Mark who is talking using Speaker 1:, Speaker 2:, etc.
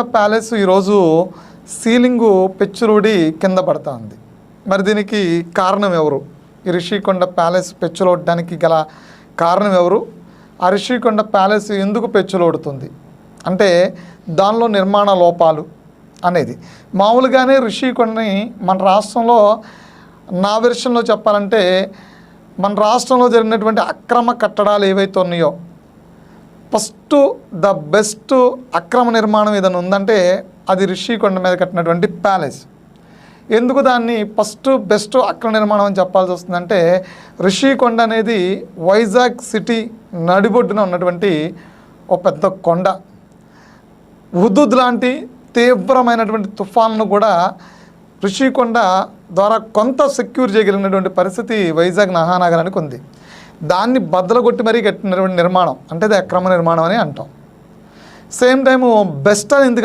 Speaker 1: Palace ఈరోజు ceiling పెచ్చులుడి కింద పడతా ఉంది మరి దీనికి కారణం ఎవరు? ఈ రిషికొండ ప్యాలెస్ పెచ్చులోడడానికి గల కారణం ఎవరు? ఆ రిషికొండ ప్యాలెస్ ఎందుకు పెచ్చులోడుతుంది అంటే దానిలో నిర్మాణ లోపాలు అనేది. మామూలుగానే రిషికొండని మన రాష్ట్రంలో నా వెర్షన్లో చెప్పాలంటే మన రాష్ట్రంలో జరిగినటువంటి అక్రమ కట్టడాలు ఏవైతే ఉన్నాయో ఫస్ట్ ద బెస్ట్ అక్రమ నిర్మాణం ఏదైనా ఉందంటే అది రిషికొండ మీద కట్టినటువంటి ప్యాలెస్. ఎందుకు దాన్ని ఫస్ట్ బెస్ట్ అక్రమ నిర్మాణం అని చెప్పాల్సి వస్తుందంటే రిషికొండ అనేది వైజాగ్ సిటీ నడిబొడ్డున ఉన్నటువంటి ఒక పెద్ద కొండ. హుద్దుద్ లాంటి తీవ్రమైనటువంటి తుఫాన్ను కూడా ఋషికొండ ద్వారా కొంత సెక్యూర్ చేయగలిగినటువంటి పరిస్థితి వైజాగ్ మహానగరానికి ఉంది. దాన్ని బద్దలగొట్టి మరీ కట్టినటువంటి నిర్మాణం. అంటే అది అక్రమ నిర్మాణం అని అంటాం. సేమ్ టైము బెస్ట్ అని ఎందుకు